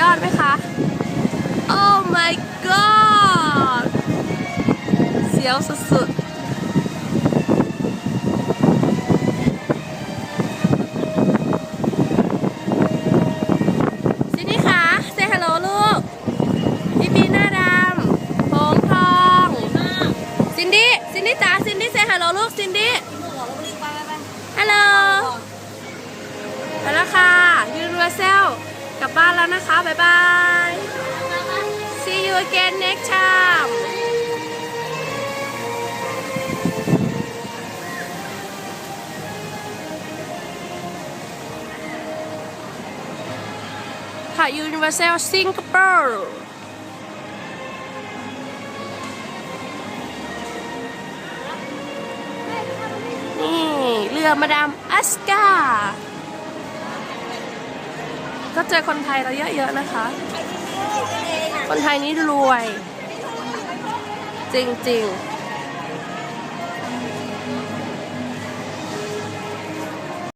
ยอดไหมคะ Oh my god เสียวสุดๆซินี่คะเซฮัลโหลลูกพี่ปีหน้าดำผมทองซินดี้ซินดี้จ๋าซินดี้เซฮัลโหลลูกซินดี้ฮัลโหลไปแล้วค่ะยูนิเวอร์แซล บ้านแล้วนะคะ บ๊ายบาย See you again next time ค่ะ Universal Singapore นี่ เรือมาดามอัสกา ก็เจอคนไทยเราเยอะๆนะคะ คนไทยนี่รวย จริงๆ